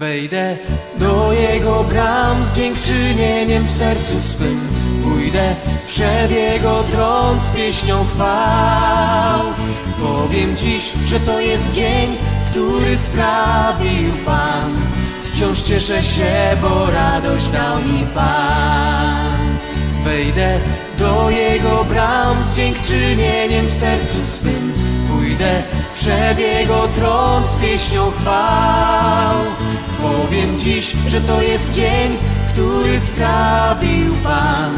Wejdę do jego bram z dziękczynieniem w sercu swym. Pójdę przed jego tron z pieśnią chwał. Powiem dziś, że to jest dzień, który sprawił Pan. Wciąż cieszę się, bo radość dał mi Pan. Wejdę do Jego bram z dziękczynieniem w sercu swym. Pójdę przed Jego tron z pieśnią chwał Powiem dziś, że to jest dzień, który sprawił Pan.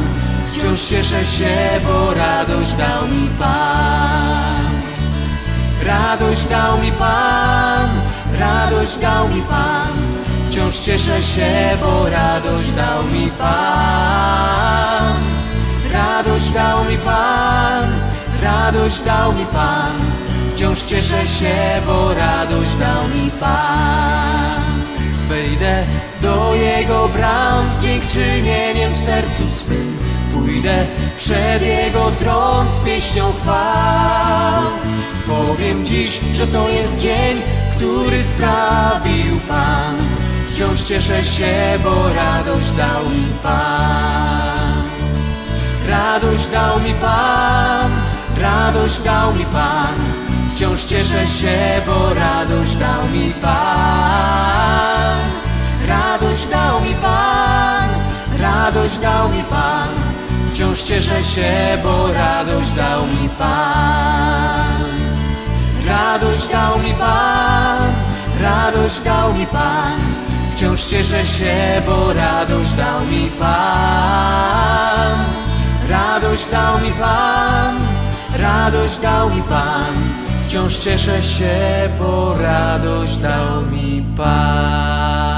Wciąż cieszę się, bo radość dał mi Pan. Radość dał mi Pan, radość dał mi Pan. Wciąż cieszę się, bo radość dał mi Pan. Radość dał mi Pan, radość dał mi Pan. Wciąż cieszę się, bo radość dał bram z dziękczynieniem w sercu swym. Pójdę przed Jego tron z pieśnią chwał. Powiem dziś, że to jest dzień, który sprawił Pan. Wciąż cieszę się, bo radość dał mi Pan. Radość dał mi Pan, radość dał mi Pan. Wciąż cieszę się, bo Radość dał mi Pan, radość dał mi Pan Wciąż cieszę się, bo radość dał mi Pan. Radość dał mi Pan, radość dał mi Pan Wciąż cieszę się, bo radość dał mi Pan. Radość dał mi Pan, radość dał mi Pan Wciąż cieszę się, bo radość dał mi Pan